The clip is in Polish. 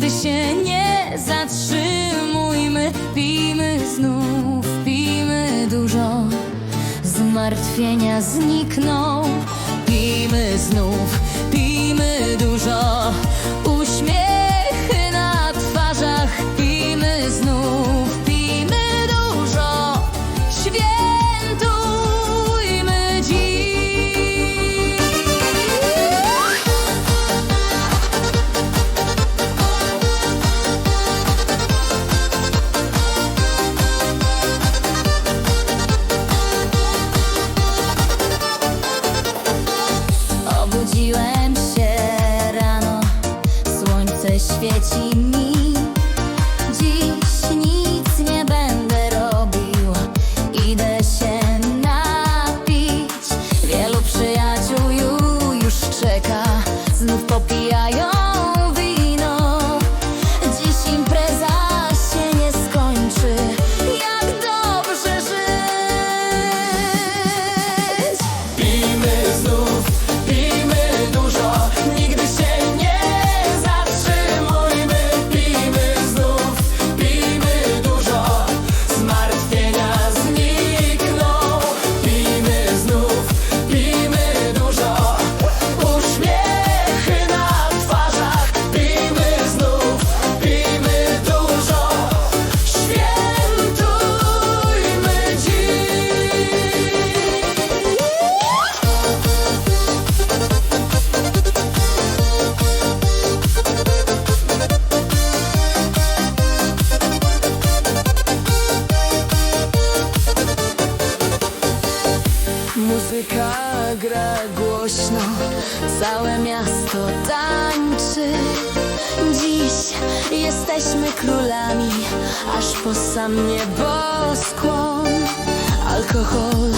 nigdy się nie zatrzymujmy Pijmy znów, pijmy dużo. Zmartwienia znikną. Pijmy znów, pijmy dużo. 别气馁 Muzyka gra głośno, całe miasto tańczy. Dziś jesteśmy królami, aż po sam nieboskłon. Alkohol